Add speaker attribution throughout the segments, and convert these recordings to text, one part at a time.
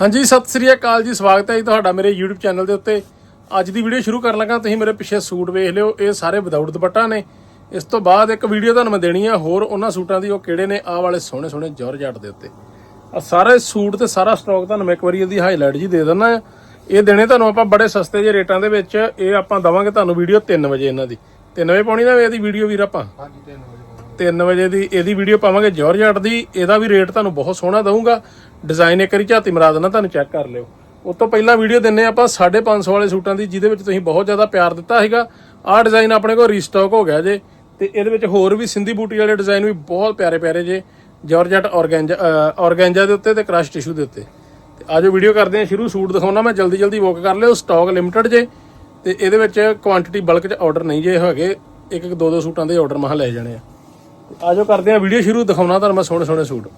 Speaker 1: ਹਾਂਜੀ ਸਤਿ ਸ੍ਰੀ ਅਕਾਲ ਜੀ ਸਵਾਗਤ ਹੈ ਜੀ ਤੁਹਾਡਾ ਮੇਰੇ YouTube ਚੈਨਲ ਦੇ ਉੱਤੇ। ਅੱਜ ਦੀ ਵੀਡੀਓ ਸ਼ੁਰੂ ਕਰਨ ਲੱਗਾ ਤੁਸੀਂ ਮੇਰੇ ਪਿੱਛੇ ਸੂਟ ਵੇਖ ਲਿਓ ਇਹ ਸਾਰੇ ਵਿਦਆਊਟ ਦੁਪੱਟਾ ਨੇ। ਇਸ ਤੋਂ ਬਾਅਦ ਇੱਕ ਵੀਡੀਓ ਤੁਹਾਨੂੰ ਮੈਂ ਦੇਣੀ ਆ ਹੋਰ ਉਹਨਾਂ ਸੂਟਾਂ ਦੀ ਉਹ ਕਿਹੜੇ ਨੇ ਆਹ ਵਾਲੇ ਸੋਹਣੇ ਸੋਹਣੇ ਜੌਰਜੱਟ ਦੇ ਉੱਤੇ। ਆ ਸਾਰੇ ਸੂਟ ਤੇ ਸਾਰਾ ਸਟਾਕ ਤੁਹਾਨੂੰ ਮੈਂ ਇੱਕ ਵਾਰੀ ਇਹਦੀ ਹਾਈਲਾਈਟ ਜੀ ਦੇ ਦਿੰਦਾ ਆ। ਇਹ ਦੇਣੇ ਤੁਹਾਨੂੰ ਆਪਾਂ ਬੜੇ ਸਸਤੇ ਜਿਹੇ ਰੇਟਾਂ ਦੇ ਵਿੱਚ ਇਹ ਆਪਾਂ ਦਵਾਂਗੇ ਤੁਹਾਨੂੰ ਵੀਡੀਓ 3 ਵਜੇ ਇਹਨਾਂ ਦੀ। 3 ਵਜੇ ਪਾਉਣੀ ਨਾ ਇਹਦੀ ਵੀਡੀਓ ਵੀਰ ਆਪਾਂ?
Speaker 2: ਹਾਂਜੀ 3 ਵਜੇ
Speaker 1: 3 ਵਜੇ ਦੀ ਇਹਦੀ ਵੀਡੀਓ ਪਾਵਾਂਗੇ ਜੌਰਜੱਟ ਦੀ ਇਹਦਾ ਵੀ ਰੇਟ ਤੁਹਾਨੂੰ ਬਹੁਤ ਸੋਹਣਾ ਦਊਂਗਾ। ਡਿਜ਼ਾਈਨ ਇੱਕ ਵਾਰੀ ਝਾਤੀ ਮਰਾ ਦੇਣਾ, ਤੁਹਾਨੂੰ ਚੈੱਕ ਕਰ ਲਿਓ। ਉਸ ਤੋਂ ਪਹਿਲਾਂ ਵੀਡੀਓ ਦਿੰਨੇ ਆਪਾਂ 550 ਵਾਲੇ ਸੂਟਾਂ ਦੀ, ਜਿਹਦੇ ਵਿੱਚ ਤੁਸੀਂ ਬਹੁਤ ਜ਼ਿਆਦਾ ਪਿਆਰ ਦਿੱਤਾ ਸੀਗਾ। ਆਹ ਡਿਜ਼ਾਈਨ ਆਪਣੇ ਕੋਲ ਰੀਸਟਾਕ ਹੋ ਗਿਆ ਜੇ। ਤੇ ਇਹਦੇ ਵਿੱਚ ਹੋਰ ਵੀ ਸਿੰਧੀ ਬੂਟੀ ਵਾਲੇ ਡਿਜ਼ਾਈਨ ਵੀ ਬਹੁਤ ਪਿਆਰੇ ਪਿਆਰੇ ਜੇ। ਜੌਰਜੱਟ ਔਰਗੈਂਜਾ ਔਰਗੈਂਜਾ ਦੇ ਉੱਤੇ ਤੇ ਕ੍ਰਸ਼ ਟਿਸ਼ੂ ਦੇ ਉੱਤੇ। ਤੇ ਆਜੋ ਵੀਡੀਓ ਕਰਦੇ ਹਾਂ ਸ਼ੁਰੂ ਸੂਟ ਦਿਖਾਉਣਾ ਮੈਂ, ਜਲਦੀ ਜਲਦੀ ਬੁੱਕ ਕਰ ਲਿਓ ਸਟਾਕ ਲਿਮਟਿਡ ਜੇ। ਤੇ ਇਹਦੇ ਵਿੱਚ ਕੁਆਂਟੀਟੀ ਬਲਕ 'ਚ ਆਰਡਰ ਨਹੀਂ ਜੇ ਹੈਗੇ। ਇੱਕ ਇੱਕ ਦੋ ਦੋ ਸੂਟਾਂ ਦੇ ਆਰਡਰ ਮਹਾ ਲੈ ਜਾਣੇ ਆ। ਆਜੋ ਕਰਦੇ ਹਾਂ ਵੀਡੀਓ ਸ਼ੁਰੂ ਦਿਖਾਉਣਾ ਤੁਹਾਨੂੰ ਮੈਂ ਸੋਹਣੇ ਸੋਹਣੇ ਸੂਟ।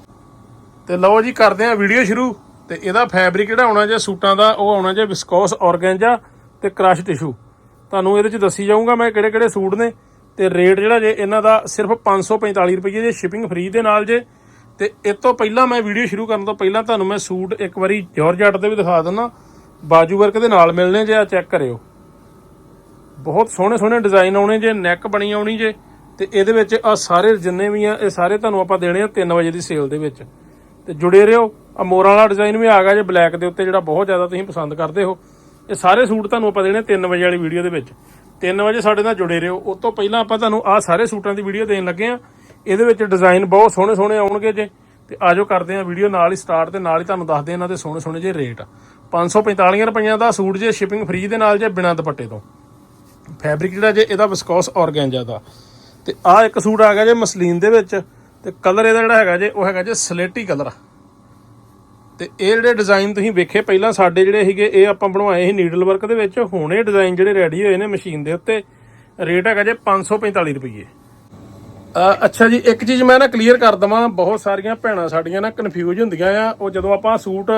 Speaker 1: ਤੇ ਲਓ ਜੀ ਕਰਦੇ ਆ ਵੀਡੀਓ ਸ਼ੁਰੂ। ਤੇ ਇਹਦਾ ਫੈਬਰਿਕ ਜਿਹੜਾ ਆਉਣਾ ਜੇ ਸੂਟਾਂ ਦਾ, ਉਹ ਆਉਣਾ ਜੇ ਵਿਸਕੋਸ ਔਰਗੈਂਜਾ ਤੇ ਕ੍ਰਸ਼ ਟਿਸ਼ੂ ਤੁਹਾਨੂੰ ਇਹਦੇ ਚ ਦੱਸੀ ਜਾਊਂਗਾ ਮੈਂ ਕਿਹੜੇ ਕਿਹੜੇ ਸੂਟ ਨੇ। ਤੇ ਰੇਟ ਜਿਹੜਾ ਜੇ ਇਹਨਾਂ ਦਾ ਸਿਰਫ 545 ਰੁਪਏ ਜੇ ਸ਼ਿਪਿੰਗ ਫ੍ਰੀ ਦੇ ਨਾਲ ਜੇ। ਤੇ ਇਸ ਤੋਂ ਪਹਿਲਾਂ ਮੈਂ ਵੀਡੀਓ ਸ਼ੁਰੂ ਕਰਨ ਤੋਂ ਪਹਿਲਾਂ ਤੁਹਾਨੂੰ ਮੈਂ ਸੂਟ ਇੱਕ ਵਾਰੀ ਜੌਰਜੱਟ ਦੇ ਵੀ ਦਿਖਾ ਦਿੰਦਾ। ਬਾਜੂ ਵਰਕ ਦੇ ਨਾਲ ਮਿਲਣੇ ਜੇ, ਆ ਚੈੱਕ ਕਰਿਓ। ਬਹੁਤ ਸੋਹਣੇ ਸੋਹਣੇ ਡਿਜ਼ਾਈਨ ਆਉਣੇ ਜੇ ਨੈਕ ਬਣੀ ਆਉਣੀ ਜੇ। ਤੇ ਇਹਦੇ ਵਿੱਚ ਆ ਸਾਰੇ ਜਿੰਨੇ ਵੀ ਆ, ਇਹ ਸਾਰੇ ਤੁਹਾਨੂੰ ਆਪਾਂ ਦੇਣੇ ਆ 3 ਵਜੇ ਦੀ ਸੇਲ ਦੇ ਵਿੱਚ। ਤੇ ਜੁੜੇ ਰਹੋ। ਆ ਮੋਰਾਂ ਵਾਲਾ ਡਿਜ਼ਾਈਨ ਵੀ ਆ ਗਿਆ ਜੇ ਬਲੈਕ ਦੇ ਉੱਤੇ ਜਿਹੜਾ ਬਹੁਤ ਜ਼ਿਆਦਾ ਤੁਸੀਂ ਪਸੰਦ ਕਰਦੇ ਹੋ। ਇਹ ਸਾਰੇ ਸੂਟ ਤੁਹਾਨੂੰ ਆਪਾਂ ਦੇਣੇ 3 ਵਜੇ ਵਾਲੀ ਵੀਡੀਓ ਦੇ ਵਿੱਚ। 3 ਵਜੇ ਸਾਡੇ ਨਾਲ ਜੁੜੇ ਰਹੋ। ਉਸ ਤੋਂ ਪਹਿਲਾਂ ਆਪਾਂ ਤੁਹਾਨੂੰ ਆ ਸਾਰੇ ਸੂਟਾਂ ਦੀ ਵੀਡੀਓ ਦੇਣ ਲੱਗੇ ਆ ਇਹਦੇ ਵਿੱਚ ਡਿਜ਼ਾਈਨ ਬਹੁਤ ਸੋਹਣੇ ਸੋਹਣੇ ਆਉਣਗੇ ਜੇ। ਤੇ ਆਜੋ ਕਰਦੇ ਆ ਵੀਡੀਓ ਨਾਲ ਹੀ ਸਟਾਰਟ ਤੇ ਨਾਲ ਹੀ ਤੁਹਾਨੂੰ ਦੱਸਦੇ ਇਹਨਾਂ ਦੇ ਸੋਹਣੇ ਸੋਹਣੇ ਜੇ ਰੇਟ 545 ਰੁਪਈਆਂ ਦਾ ਸੂਟ ਜੇ ਸ਼ਿਪਿੰਗ ਫ੍ਰੀ ਦੇ ਨਾਲ ਜੇ ਬਿਨਾਂ ਦੁਪੱਟੇ ਤੋਂ। ਫੈਬਰਿਕ ਜਿਹੜਾ ਜੇ, ਇਹਦਾ ਵਿਸਕੋਸ ਔਰਗੈਂਜਾ ਦਾ। ਤੇ ਆ ਇੱਕ ਸੂਟ ਆ ਗਿਆ ਜੇ ਮਸਲੀਨ ਦੇ ਵਿੱਚ। ਤੇ ਕਲਰ ਇਹਦਾ ਜਿਹੜਾ ਹੈਗਾ ਜੇ ਉਹ ਹੈਗਾ ਜੇ ਸਲੇਟੀ ਕਲਰ ਤੇ ਇਹ ਜਿਹੜੇ ਡਿਜ਼ਾਈਨ ਤੁਸੀਂ ਵੇਖੇ ਪਹਿਲਾਂ ਸਾਡੇ ਜਿਹੜੇ ਸੀਗੇ ਇਹ ਆਪਾਂ ਬਣਵਾਏ ਸੀ ਨੀਡਲ ਵਰਕ ਦੇ ਵਿੱਚ। ਹੁਣ ਇਹ ਡਿਜ਼ਾਈਨ ਜਿਹੜੇ ਰੈਡੀ ਹੋਏ ਨੇ ਮਸ਼ੀਨ ਦੇ ਉੱਤੇ ਰੇਟ ਹੈਗਾ ਜੇ 545 ਰੁਪਏ ਅ, ਅੱਛਾ ਜੀ ਇੱਕ ਚੀਜ਼ ਮੈਂ ਨਾ ਕਲੀਅਰ ਕਰ ਦਵਾਂ ਬਹੁਤ ਸਾਰੀਆਂ ਭੈਣਾਂ ਸਾਡੀਆਂ ਨਾ ਕਨਫਿਊਜ਼ ਹੁੰਦੀਆਂ ਆ। ਉਹ ਜਦੋਂ ਆਪਾਂ ਸੂਟ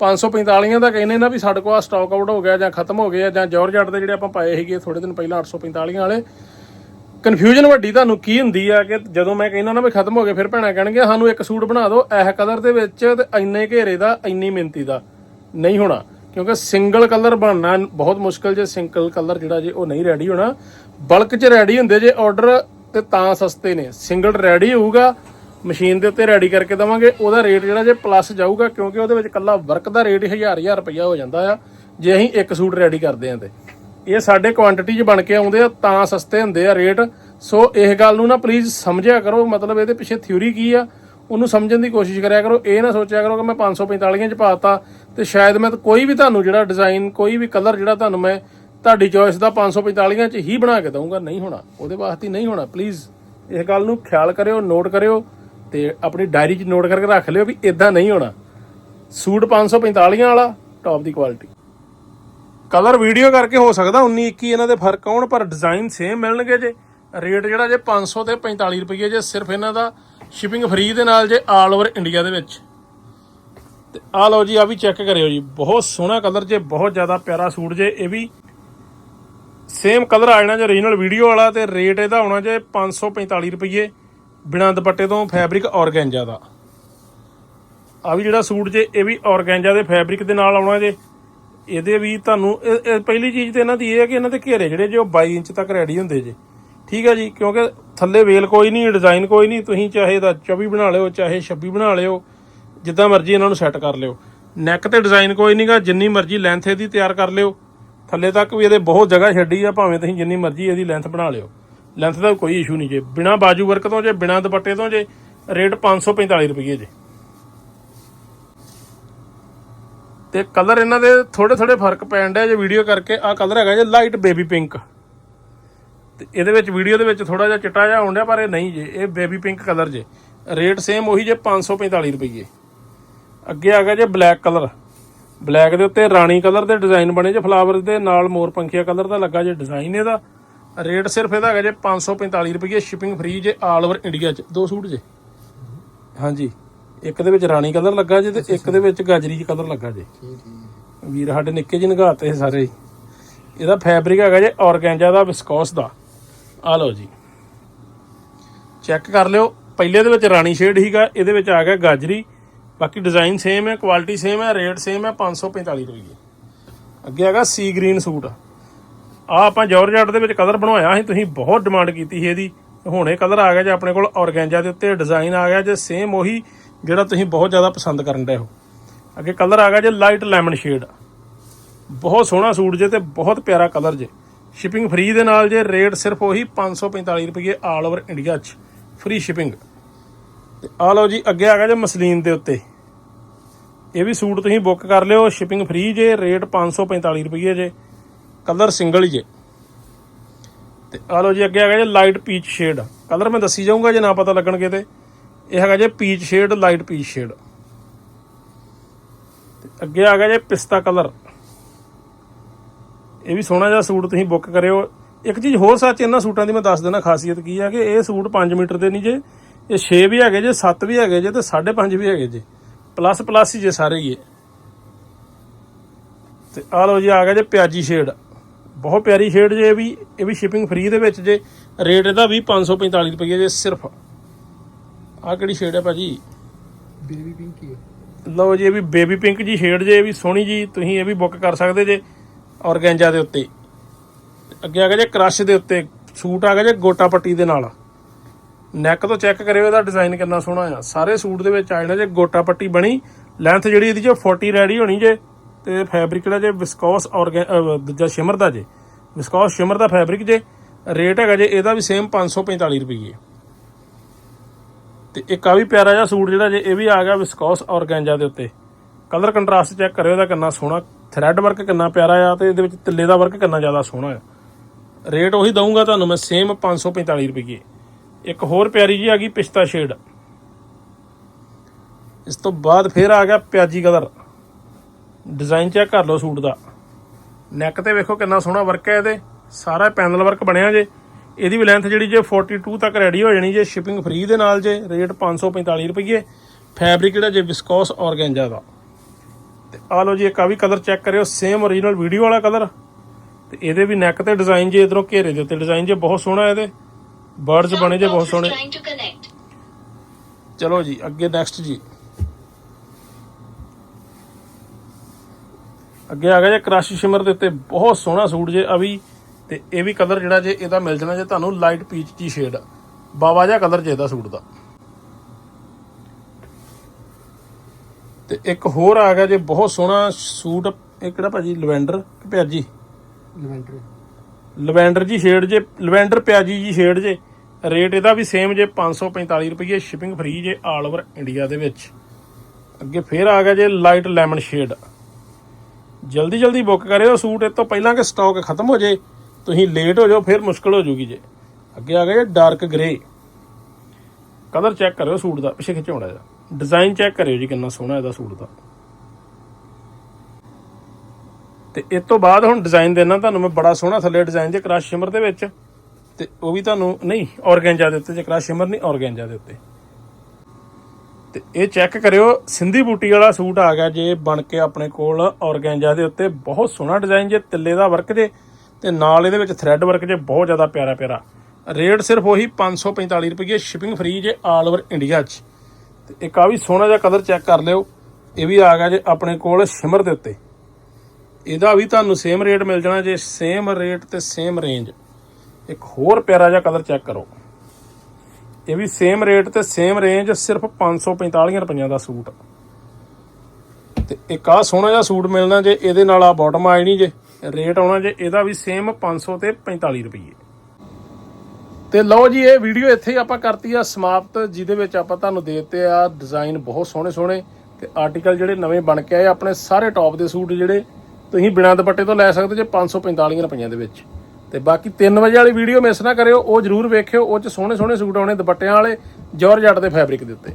Speaker 1: 545 ਦਾ ਕਹਿੰਦੇ ਨਾ ਵੀ ਸਾਡੇ ਕੋਲ ਸਟਾਕ ਆਊਟ ਹੋ ਗਿਆ ਜਾਂ ਖਤਮ ਹੋ ਗਿਆ ਜਾਂ ਜੌਰਜੱਟ ਦੇ ਜਿਹੜੇ ਆਪਾਂ ਪਾਏ ਸੀਗੇ ਥੋੜੇ ਦਿਨ ਪਹਿਲਾਂ 845 ਵਾਲੇ ਕਨਫਿਊਜ਼ਨ ਵੱਡੀ ਤੁਹਾਨੂੰ ਕੀ ਹੁੰਦੀ ਆ ਕਿ ਜਦੋਂ ਮੈਂ ਕਹਿੰਦਾ ਨਾ ਵੀ ਖਤਮ ਹੋ ਗਏ, ਫਿਰ ਭੈਣਾਂ ਕਹਿਣਗੇ ਸਾਨੂੰ ਇੱਕ ਸੂਟ ਬਣਾ ਦਿਓ, ਇਹ ਕਲਰ ਦੇ ਵਿੱਚ ਤੇ ਇੰਨੇ ਘੇਰੇ ਦਾ, ਇੰਨੀ ਮਿੰਤੀ ਦਾ। ਨਹੀਂ ਹੋਣਾ, ਕਿਉਂਕਿ ਸਿੰਗਲ ਕਲਰ ਬਣਨਾ ਬਹੁਤ ਮੁਸ਼ਕਲ ਜੇ ਸਿੰਗਲ ਕਲਰ ਜਿਹੜਾ ਜੇ ਉਹ ਨਹੀਂ ਰੈਡੀ ਹੋਣਾ। ਬਲਕ 'ਚ ਰੈਡੀ ਹੁੰਦੇ ਜੇ ਆਰਡਰ ਤੇ ਤਾਂ ਸਸਤੇ ਨੇ। ਸਿੰਗਲ ਰੈਡੀ ਹੋਊਗਾ, ਮਸ਼ੀਨ ਦੇ ਉੱਤੇ ਰੈਡੀ ਕਰਕੇ ਦਵਾਂਗੇ, ਉਹਦਾ ਰੇਟ ਜਿਹੜਾ ਜੇ ਪਲੱਸ ਜਾਊਗਾ, ਕਿਉਂਕਿ ਉਹਦੇ ਵਿੱਚ ਕੱਲਾ ਵਰਕ ਦਾ ਰੇਟ ਹਜ਼ਾਰ ਹਜ਼ਾਰ ਰੁਪਇਆ ਹੋ ਜਾਂਦਾ ਆ। ਜੇ ਅਸੀਂ ਇੱਕ ਸੂਟ ਰੈਡੀ ਕਰਦੇ ਆਂ ਤੇ। ਇਹ ਸਾਡੇ ਕੁਆਂਟੀਟੀ 'ਚ ਬਣ ਕੇ ਆਉਂਦੇ ਆ, ਤਾਂ ਸਸਤੇ ਹੁੰਦੇ ਆ ਰੇਟ ਸੋ ਇਹ ਗੱਲ ਨੂੰ ਨਾ ਪਲੀਜ਼ ਸਮਝਿਆ ਕਰੋ, ਮਤਲਬ ਇਹਦੇ ਪਿੱਛੇ ਥਿਊਰੀ ਕੀ ਆ? ਉਹਨੂੰ ਸਮਝਣ ਦੀ ਕੋਸ਼ਿਸ਼ ਕਰਿਆ ਕਰੋ। ਇਹ ਨਾ ਸੋਚਿਆ ਕਰੋ ਕਿ ਮੈਂ 545 'ਚ ਪਾਤਾ, ਤੇ ਸ਼ਾਇਦ ਮੈਂ ਕੋਈ ਵੀ ਤੁਹਾਨੂੰ ਜਿਹੜਾ ਡਿਜ਼ਾਈਨ ਕੋਈ ਵੀ ਕਲਰ ਜਿਹੜਾ ਤੁਹਾਨੂੰ ਮੈਂ ਤੁਹਾਡੀ ਚੋਇਸ ਦਾ 545 'ਚ ਹੀ ਬਣਾ ਕੇ ਦਊਂਗਾ, ਨਹੀਂ ਹੋਣਾ। ਉਹਦੇ ਵਾਸਤੇ ਨਹੀਂ ਹੋਣਾ ਪਲੀਜ਼ ਇਸ ਗੱਲ ਨੂੰ ਖਿਆਲ ਕਰਿਓ ਨੋਟ ਕਰਿਓ, ਤੇ ਆਪਣੀ ਡਾਇਰੀ 'ਚ ਨੋਟ ਕਰਕੇ ਰੱਖ ਲਿਓ ਵੀ ਇਦਾਂ ਨਹੀਂ ਹੋਣਾ। ਸੂਟ 545 ਵਾਲਾ ਟੌਪ ਦੀ ਕੁਆਲਿਟੀ ਕਲਰ ਵੀਡੀਓ ਕਰਕੇ ਹੋ ਸਕਦਾ 19 21 ਇਹਨਾਂ ਦੇ ਫ਼ਰਕ ਆਉਣ, ਪਰ ਡਿਜ਼ਾਈਨ ਸੇਮ ਮਿਲਣਗੇ ਜੇ। ਰੇਟ ਜਿਹੜਾ ਜੇ 500 ਤੇ 45 ਰੁਪਏ ਜੇ, ਸਿਰਫ ਇਹਨਾਂ ਦਾ ਸ਼ਿਪਿੰਗ ਫ੍ਰੀ ਦੇ ਨਾਲ ਜੇ ਆਲ ਓਵਰ ਇੰਡੀਆ ਦੇ ਵਿੱਚ। ਤੇ ਆ ਲਓ ਜੀ ਆ ਵੀ ਚੈੱਕ ਕਰਿਓ ਜੀ। ਬਹੁਤ ਸੋਹਣਾ ਕਲਰ ਜੇ, ਬਹੁਤ ਜ਼ਿਆਦਾ ਪਿਆਰਾ ਸੂਟ ਜੇ, ਇਹ ਵੀ ਸੇਮ ਕਲਰ ਆ ਜਾਣਾ ਜੇ ਓਰੀਜਨਲ ਵੀਡੀਓ ਵਾਲਾ, ਤੇ ਰੇਟ ਇਹਦਾ ਆਉਣਾ ਜੇ 545 ਰੁਪਏ ਬਿਨਾਂ ਦੁਪੱਟੇ ਤੋਂ ਫੈਬਰਿਕ ਔਰਗੈਂਜਾ ਦਾ। ਆ ਵੀ ਜਿਹੜਾ ਸੂਟ ਜੇ, ਇਹ ਵੀ ਔਰਗੈਂਜਾ ਦੇ ਫੈਬਰਿਕ ਦੇ ਨਾਲ ਆਉਣਾ ਜੇ। ਇਹਦੇ ਵੀ ਤੁਹਾਨੂੰ, ਇਹ- ਪਹਿਲੀ ਚੀਜ਼ ਤੇ ਇਹਨਾਂ ਦੀ ਇਹ ਹੈ ਕਿ ਇਹਨਾਂ ਦੇ ਘੇਰੇ ਜਿਹੜੇ ਜੇ ਉਹ 22 ਇੰਚ ਤੱਕ ਰੈਡੀ ਹੁੰਦੇ ਜੇ। ਠੀਕ ਹੈ ਜੀ? ਕਿਉਂਕਿ ਥੱਲੇ ਵੇਲ ਕੋਈ ਨਹੀਂ ਡਿਜ਼ਾਈਨ ਕੋਈ ਨਹੀਂ, ਤੁਸੀਂ ਚਾਹੇ ਤਾਂ 24 ਬਣਾ ਲਿਓ, ਚਾਹੇ 26 ਬਣਾ ਲਿਓ, ਜਿੱਦਾਂ ਮਰਜ਼ੀ ਇਹਨਾਂ ਨੂੰ ਸੈੱਟ ਕਰ ਲਿਓ। ਨੈਕ ਤੇ ਡਿਜ਼ਾਈਨ ਕੋਈ ਨਹੀਂਗਾ ਜਿੰਨੀ ਮਰਜ਼ੀ ਲੈਂਥ ਇਹਦੀ ਤਿਆਰ ਕਰ ਲਿਓ। ਥੱਲੇ ਤੱਕ ਵੀ ਇਹਦੇ ਬਹੁਤ ਜਗ੍ਹਾ ਛੱਡੀ ਆ, ਭਾਵੇਂ ਤੁਸੀਂ ਜਿੰਨੀ ਮਰਜ਼ੀ ਇਹਦੀ ਲੈਂਥ ਬਣਾ ਲਿਓ। ਲੈਂਥ ਦਾ ਕੋਈ ਇਸ਼ੂ ਨਹੀਂ ਜੇ। ਬਿਨਾ ਬਾਜੂ ਵਰਕ ਤੋਂ ਜੇ, ਬਿਨਾ ਦੁਪੱਟੇ ਤੋਂ ਜੇ ਰੇਟ 545 ਰੁਪਏ ਜੇ। ਤੇ ਕਲਰ ਇਹਨਾਂ ਦੇ ਥੋੜੇ ਥੋੜੇ ਫ਼ਰਕ ਪੈਣ ਡਿਆ ਜੇ ਵੀਡੀਓ ਕਰਕੇ। ਆ ਕਲਰ ਹੈਗਾ ਜੇ ਲਾਈਟ ਬੇਬੀ ਪਿੰਕ। ਤੇ ਇਹਦੇ ਵਿੱਚ ਵੀਡੀਓ ਦੇ ਵਿੱਚ ਥੋੜਾ ਜਿਹਾ ਚਿੱਟਾ ਜਿਹਾ ਆਉਂਦਾ ਪਰ ਇਹ ਨਹੀਂ ਜੇ, ਇਹ ਬੇਬੀ ਪਿੰਕ ਕਲਰ ਜੇ। ਰੇਟ ਸੇਮ ਉਹੀ ਜੇ 545 ਰੁਪਏ ਅੱਗੇ ਆ ਗਿਆ ਜੇ ਬਲੈਕ ਕਲਰ। ਬਲੈਕ ਦੇ ਉੱਤੇ ਰਾਣੀ ਕਲਰ ਦੇ ਡਿਜ਼ਾਈਨ ਬਣੇ ਜੇ, ਫਲਾਵਰ ਦੇ ਨਾਲ ਮੋਰ ਪੰਖੀਆ ਕਲਰ ਦਾ ਲੱਗਾ ਜੇ ਡਿਜ਼ਾਈਨ ਇਹਦਾ। ਰੇਟ ਸਿਰਫ ਇਹਦਾ ਹੈਗਾ ਜੇ 545 ਰੁਪਏ ਸ਼ਿਪਿੰਗ ਫ੍ਰੀ ਜੇ ਆਲ ਓਵਰ ਇੰਡੀਆ 'ਚ। ਦੋ ਸੂਟ ਜੇ। ਹਾਂਜੀ। ਇੱਕ ਦੇ ਵਿੱਚ ਰਾਣੀ ਕਲਰ ਲੱਗਾ ਜੇ ਤੇ ਇੱਕ ਦੇ ਵਿੱਚ ਗਾਜਰੀ ਕਲਰ ਲੱਗਾ ਜੇ। ਵੀਰ ਸਾਡੇ ਨਿੱਕੇ ਜਿਹੇ ਨਗਾਤੇ ਸਾਰੇ। ਇਹਦਾ ਫੈਬਰਿਕ ਹੈਗਾ ਜੇ ਔਰਗੈਂਜਾ ਦਾ ਵਿਸਕੋਸ ਦਾ। ਆ ਲਓ ਜੀ। ਚੈੱਕ ਕਰ ਲਿਓ ਪਹਿਲੇ ਦੇ ਵਿੱਚ ਰਾਣੀ ਸ਼ੇਡ ਹੀਗਾ ਇਹਦੇ ਵਿੱਚ ਆ ਗਿਆ ਗਾਜਰੀ। ਬਾਕੀ ਡਿਜ਼ਾਈਨ ਸੇਮ ਹੈ ਕੁਆਲਿਟੀ ਸੇਮ ਹੈ ਰੇਟ ਸੇਮ ਹੈ 545 ਰੁਪਏ ਅੱਗੇ ਹੈਗਾ ਸੀ ਗ੍ਰੀਨ ਸੂਟ। ਆ ਆਪਾਂ ਜਾਰਜਟ ਦੇ ਵਿੱਚ ਕਲਰ ਬਣਵਾਇਆ ਸੀ ਤੁਸੀਂ ਬਹੁਤ ਡਿਮਾਂਡ ਕੀਤੀ ਸੀ ਇਹਦੀ। ਹੁਣ ਇਹ ਕਲਰ ਆ ਗਿਆ ਜੇ ਆਪਣੇ ਕੋਲ ਔਰਗੈਂਜਾ ਦੇ ਉੱਤੇ ਡਿਜ਼ਾਈਨ ਆ ਗਿਆ ਜੇ ਸੇਮ ਉਹੀ ਜਿਹੜਾ ਤੁਸੀਂ ਬਹੁਤ ਜ਼ਿਆਦਾ ਪਸੰਦ ਕਰਨ ਦੇ ਹੋ। ਅੱਗੇ ਕਲਰ ਆ ਗਿਆ ਜੇ ਲਾਈਟ ਲੈਮਨ ਸ਼ੇਡ ਬਹੁਤ ਸੋਹਣਾ ਸੂਟ ਜੇ ਤੇ ਬਹੁਤ ਪਿਆਰਾ ਕਲਰ ਜੇ। ਸ਼ਿਪਿੰਗ ਫ੍ਰੀ ਦੇ ਨਾਲ ਜੇ ਰੇਟ ਸਿਰਫ ਉਹੀ 545 ਰੁਪਏ ਆਲ ਓਵਰ ਇੰਡੀਆ 'ਚ। ਫ੍ਰੀ ਸ਼ਿਪਿੰਗ ਤੇ ਆ ਲਓ ਜੀ, ਅੱਗੇ ਆ ਗਿਆ ਜੇ ਮਸਲੀਨ ਦੇ ਉੱਤੇ। ਇਹ ਵੀ ਸੂਟ ਤੁਸੀਂ ਬੁੱਕ ਕਰ ਲਿਓ ਸ਼ਿਪਿੰਗ ਫ੍ਰੀ ਜੇ ਰੇਟ 545 ਰੁਪਏ ਜੇ। ਕਲਰ ਸਿੰਗਲ ਹੀ ਜੇ। ਤੇ ਆ ਲਓ ਜੀ, ਅੱਗੇ ਆ ਗਿਆ ਜੇ ਲਾਈਟ ਪੀਚ ਸ਼ੇਡ ਕਲਰ ਮੈਂ ਦੱਸੀ ਜਾਊਂਗਾ ਜੇ ਨਾ ਪਤਾ ਲੱਗਣਗੇ ਤੇ। ਇਹ ਹੈਗਾ ਜੇ peach shade light peach shade ਤੇ ਅੱਗੇ ਆ ਗਿਆ ਜੇ ਪਿਸਤਾ ਕਲਰ ਇਹ ਵੀ ਸੋਹਣਾ ਜਿਹਾ ਸੂਟ ਤੁਸੀਂ ਬੁੱਕ ਕਰਿਓ। ਇੱਕ ਚੀਜ਼ ਹੋਰ ਸੱਚ ਇਹਨਾਂ ਸੂਟਾਂ ਦੀ ਮੈਂ ਦੱਸ ਦੇਣਾ ਖਾਸੀਅਤ ਕੀ ਹੈ ਕਿ ਇਹ ਸੂਟ 5 ਮੀਟਰ ਦੇ ਨਹੀਂ ਜੇ, ਇਹ 6 ਵੀ ਹੈਗੇ ਜੇ 7 ਵੀ ਹੈਗੇ ਜੇ ਤੇ 5.5 ਵੀ ਹੈਗੇ ਜੇ। ਪਲੱਸ ਪਲੱਸ ਹੀ ਜੇ ਸਾਰੇ ਹੀ ਇਹ। ਤੇ ਆ ਲਓ ਜੀ, ਆ ਗਿਆ ਜੇ ਪਿਆਜੀ ਸ਼ੇਡ ਬਹੁਤ ਪਿਆਰੀ ਸ਼ੇਡ ਜੇ ਇਹ ਵੀ ਇਹ ਵੀ ਸ਼ਿਪਿੰਗ ਫ੍ਰੀ ਦੇ ਵਿੱਚ ਜੇ। ਰੇਟ ਇਹਦਾ ਵੀ 545 ਰੁਪਏ ਜੇ ਸਿਰਫ। ਆ ਕਿਹੜੀ ਸ਼ੇਡ ਹੈ ਭਾਜੀ?
Speaker 2: ਬੇਬੀ ਪਿੰਕੀ ਹੈ
Speaker 1: ਲਓ ਜੀ ਇਹ ਵੀ ਬੇਬੀ ਪਿੰਕ ਜੀ ਸ਼ੇਡ ਜੇ ਇਹ ਵੀ ਸੋਹਣੀ ਜੀ ਤੁਸੀਂ ਇਹ ਵੀ ਬੁੱਕ ਕਰ ਸਕਦੇ ਜੇ ਔਰਗੈਂਜਾ ਦੇ ਉੱਤੇ। ਅੱਗੇ ਆ ਗਿਆ ਜੇ ਕ੍ਰਸ਼ ਦੇ ਉੱਤੇ ਸੂਟ ਆ ਗਿਆ ਜੇ ਗੋਟਾ ਪੱਟੀ ਦੇ ਨਾਲ। ਨੈਕ ਤੋਂ ਚੈੱਕ ਕਰਿਓ ਇਹਦਾ ਡਿਜ਼ਾਈਨ ਕਿੰਨਾ ਸੋਹਣਾ ਆ। ਸਾਰੇ ਸੂਟ ਦੇ ਵਿੱਚ ਆ ਜਿਹੜਾ ਜੇ ਗੋਟਾ ਪੱਟੀ ਬਣੀ ਲੈਂਥ ਜਿਹੜੀ ਇਹਦੀ ਜੋ 40 ਰੈਡੀ ਹੋਣੀ ਜੇ ਤੇ ਫੈਬਰਿਕ ਜਿਹੜਾ ਜੇ ਵਿਸਕੋਸ ਔਰਗੈ ਅਹ ਦੂਜਾ ਸ਼ਿਮਰ ਦਾ ਜੇ। ਵਿਸਕੋਸ ਸ਼ਿਮਰ ਦਾ ਫੈਬਰਿਕ ਜੇ ਰੇਟ ਹੈਗਾ ਜੇ ਇਹਦਾ ਵੀ ਸੇਮ 545 ਰੁਪਏ ਤੇ ਇੱਕ ਆ ਵੀ ਪਿਆਰਾ ਜਿਹਾ ਸੂਟ ਜਿਹੜਾ ਜੇ ਇਹ ਵੀ ਆ ਗਿਆ ਵਿਸਕੋਸ ਔਰਗੈਂਜਾ ਦੇ ਉੱਤੇ। ਕਲਰ ਕੰਟਰਾਸਟ ਚੈੱਕ ਕਰਿਓ, ਇਹਦਾ ਕਿੰਨਾ ਸੋਹਣਾ। ਥ੍ਰੈਡ ਵਰਕ ਕਿੰਨਾ ਪਿਆਰਾ ਆ ਤੇ ਇਹਦੇ ਵਿੱਚ ਤਿੱਲੇ ਦਾ ਵਰਕ ਕਿੰਨਾ ਜ਼ਿਆਦਾ ਸੋਹਣਾ ਆ। ਰੇਟ ਉਹੀ ਦਊਂਗਾ ਤੁਹਾਨੂੰ ਮੈਂ ਸੇਮ 545 ਰੁਪਏ ਇੱਕ ਹੋਰ ਪਿਆਰੀ ਜੀ ਆ ਗਈ ਪਿਸਤਾ ਸ਼ੇਡ ਇਸ ਤੋਂ ਬਾਅਦ ਫਿਰ ਆ ਗਿਆ ਪਿਆਜੀ ਕਲਰ। ਡਿਜ਼ਾਈਨ ਚੈੱਕ ਕਰ ਲਓ ਸੂਟ ਦਾ। ਨੈਕ ਤੇ ਵੇਖੋ ਕਿੰਨਾ ਸੋਹਣਾ ਵਰਕ ਹੈ ਇਹਦੇ। ਸਾਰਾ ਪੈਨਲ ਵਰਕ ਬਣਿਆ ਜੇ। ਇਹਦੀ ਵੀ ਲੈਂਥ ਜਿਹੜੀ ਜੇ 42 ਤੱਕ ਰੈਡੀ ਹੋ ਜਾਣੀ ਜੇ ਸ਼ਿਪਿੰਗ ਫ੍ਰੀ ਦੇ ਨਾਲ ਜੇ ਰੇਟ 545 ਰੁਪਏ ਫੈਬਰਿਕ ਜਿਹੜਾ ਜੇ ਵਿਸਕੋਸ ਔਰਗੈਂਜਾ ਦਾ। ਤੇ ਆ ਲਓ ਜੀ ਇੱਕ ਆ ਵੀ ਕਲਰ ਚੈੱਕ ਕਰਿਓ ਸੇਮ ਓਰੀਜਨਲ ਵੀਡੀਓ ਵਾਲਾ ਕਲਰ ਤੇ ਇਹਦੇ ਵੀ ਨੈਕ ਤੇ ਡਿਜ਼ਾਈਨ ਜੇ ਇਧਰੋਂ ਘੇਰੇ ਦੇ ਉੱਤੇ ਡਿਜ਼ਾਈਨ ਜੇ ਬਹੁਤ ਸੋਹਣਾ ਇਹਦੇ। ਬਰਡਸ ਬਣੇ ਜੇ ਬਹੁਤ ਸੋਹਣੇ. ਚਲੋ ਜੀ ਅੱਗੇ ਨੈਕਸਟ ਜੀ। ਅੱਗੇ ਆ ਗਿਆ ਜੇ ਕ੍ਰਸ਼ ਸ਼ਿਮਰ ਦੇ ਉੱਤੇ ਬਹੁਤ ਸੋਹਣਾ ਸੂਟ ਜੇ ਅਵੀ ਤੇ ਇਹ ਵੀ ਕਲਰ ਜਿਹੜਾ ਜੇ ਇਹਦਾ ਮਿਲ ਜਾਣਾ ਜੇ ਤੁਹਾਨੂੰ ਲਾਈਟ ਪੀਚ ਜੀ ਸ਼ੇਡ ਬਾਵਾ ਜਿਹਾ ਕਲਰ ਜੇ ਇਹਦਾ ਸੂਟ ਦਾ। ਤੇ ਇੱਕ ਹੋਰ ਆ ਗਿਆ ਜੇ ਬਹੁਤ ਸੋਹਣਾ ਸੂਟ ਇਹ ਕਿਹੜਾ ਭਾਜੀ ਲਵੈਂਡਰ ਕਿ ਪਿਆਜੀ?
Speaker 2: ਲਵੈਂਡਰ।
Speaker 1: ਲਵੈਂਡਰ ਜੀ ਸ਼ੇਡ ਜੇ ਲਵੈਂਡਰ ਪਿਆਜੀ ਜੀ ਸ਼ੇਡ ਜੇ ਰੇਟ ਇਹਦਾ ਵੀ ਸੇਮ ਜੇ 545 ਰੁਪਏ ਸ਼ਿਪਿੰਗ ਫ੍ਰੀ ਜੇ ਆਲ ਓਵਰ ਇੰਡੀਆ ਦੇ ਵਿੱਚ। ਅੱਗੇ ਫੇਰ ਆ ਗਿਆ ਜੇ ਲਾਈਟ ਲੈਮਨ ਸ਼ੇਡ ਜਲਦੀ ਜਲਦੀ ਬੁੱਕ ਕਰਿਓ ਸੂਟ ਇਹ ਤੋਂ ਪਹਿਲਾਂ ਕਿ ਸਟਾਕ ਖਤਮ ਹੋ ਜੇ ਤੁਸੀਂ ਲੇਟ ਹੋ ਜਾਓ, ਫਿਰ ਮੁਸ਼ਕਲ ਹੋ ਜੂਗੀ ਜੇ। ਅੱਗੇ ਆ ਗਿਆ ਡਾਰਕ ਗ੍ਰੇ ਕਲਰ ਚੈੱਕ ਕਰਿਓ ਸੂਟ ਦਾ, ਪਿੱਛੇ ਖਿਚਾਉਣਾ ਜਾ ਡਿਜ਼ਾਈਨ ਚੈੱਕ ਕਰਿਓ ਜੀ ਕਿੰਨਾ ਸੋਹਣਾ ਇਹਦਾ ਸੂਟ ਦਾ। ਤੇ ਇਸ ਤੋਂ ਬਾਅਦ ਹੁਣ ਡਿਜ਼ਾਈਨ ਦੇਣਾ ਤੁਹਾਨੂੰ ਮੈਂ ਬੜਾ ਸੋਹਣਾ ਥੱਲੇ ਡਿਜ਼ਾਈਨ ਜੇ ਕ੍ਰਾਸ਼ ਸ਼ਿਮਰ ਦੇ ਵਿੱਚ। ਤੇ ਉਹ ਵੀ ਤੁਹਾਨੂੰ, ਨਹੀਂ ਔਰਗੈਂਜਾ ਦੇ ਉੱਤੇ ਜੇ ਕ੍ਰਾਸ਼ ਸ਼ਿਮਰ ਨਹੀਂ ਔਰਗੈਂਜਾ ਦੇ ਉੱਤੇ। ਤੇ ਇਹ ਚੈੱਕ ਕਰਿਓ, ਸਿੰਧੀ ਬੂਟੀ ਵਾਲਾ ਸੂਟ ਆ ਗਿਆ ਜੇ, ਬਣ ਕੇ ਆਪਣੇ ਕੋਲ ਔਰਗੈਂਜਾ ਦੇ ਉੱਤੇ। ਬਹੁਤ ਸੋਹਣਾ ਡਿਜ਼ਾਈਨ ਜੇ, ਤਿੱਲੇ ਦਾ ਵਰਕ ਜੇ। ਤੇ ਨਾਲ ਇਹਦੇ ਵਿੱਚ ਥ੍ਰੈਡ ਵਰਕ ਜੇ ਬਹੁਤ ਜ਼ਿਆਦਾ ਪਿਆਰਾ ਪਿਆਰਾ। ਰੇਟ ਸਿਰਫ ਉਹੀ 545 ਰੁਪਏ ਸ਼ਿਪਿੰਗ ਫ੍ਰੀ ਜੇ ਆਲ ਓਵਰ ਇੰਡੀਆ 'ਚ। ਤੇ ਇੱਕ ਆ ਵੀ ਸੋਹਣਾ ਜਿਹਾ ਕਲਰ ਚੈੱਕ ਕਰ ਲਿਓ, ਇਹ ਵੀ ਆ ਗਿਆ ਜੇ ਆਪਣੇ ਕੋਲ ਸ਼ਿਮਰ ਦੇ ਉੱਤੇ। ਇਹਦਾ ਵੀ ਤੁਹਾਨੂੰ ਸੇਮ ਰੇਟ ਮਿਲ ਜਾਣਾ ਜੇ ਸੇਮ ਰੇਟ ਤੇ ਸੇਮ ਰੇਂਜ ਇੱਕ ਹੋਰ ਪਿਆਰਾ ਜਿਹਾ ਕਲਰ ਚੈੱਕ ਕਰੋ। ਇਹ ਵੀ ਸੇਮ ਰੇਟ ਤੇ ਸੇਮ ਰੇਂਜ ਸਿਰਫ 545 ਰੁਪਈਆਂ ਦਾ ਸੂਟ। ਤੇ ਇੱਕ ਆ ਸੋਹਣਾ ਜਿਹਾ ਸੂਟ ਮਿਲਣਾ ਜੇ, ਇਹਦੇ ਨਾਲ ਆ ਬਾਟਮ ਆਈ ਨਹੀਂ ਜੇ। ਰੇਟ ਆਉਣਾ ਜੇ ਇਹਦਾ ਵੀ ਸੇਮ 500 ਤੇ 45 ਰੁਪਏ ਤੇ ਲਓ ਜੀ, ਇਹ ਵੀਡੀਓ ਇੱਥੇ ਹੀ ਆਪਾਂ ਕਰਤੀ ਆ ਸਮਾਪਤ, ਜਿਹਦੇ ਵਿੱਚ ਆਪਾਂ ਤੁਹਾਨੂੰ ਦੇ ਦਿੱਤੇ ਆ ਡਿਜ਼ਾਈਨ ਬਹੁਤ ਸੋਹਣੇ ਸੋਹਣੇ ਤੇ ਆਰਟੀਕਲ ਜਿਹੜੇ ਨਵੇਂ ਬਣ ਕੇ ਆਏ ਆਪਣੇ ਸਾਰੇ ਟੌਪ ਦੇ ਸੂਟ ਜਿਹੜੇ ਤੁਸੀਂ ਬਿਨਾਂ ਦੁਪੱਟੇ ਤੋਂ ਲੈ ਸਕਦੇ ਜੇ 545 ਰੁਪਈਆਂ ਦੇ ਵਿੱਚ। ਤੇ ਬਾਕੀ 3 ਵਜੇ ਵਾਲੀ ਵੀਡੀਓ ਮਿਸ ਨਾ ਕਰਿਓ, ਉਹ ਜਰੂਰ ਵੇਖਿਓ, ਉਹ ਚ ਸੋਹਣੇ ਸੋਹਣੇ ਸੂਟ ਆਉਣੇ ਦੁਪੱਟਿਆਂ ਵਾਲੇ ਜੋਰਜੱਟ ਦੇ ਫੈਬਰਿਕ ਦੇ ਉੱਤੇ।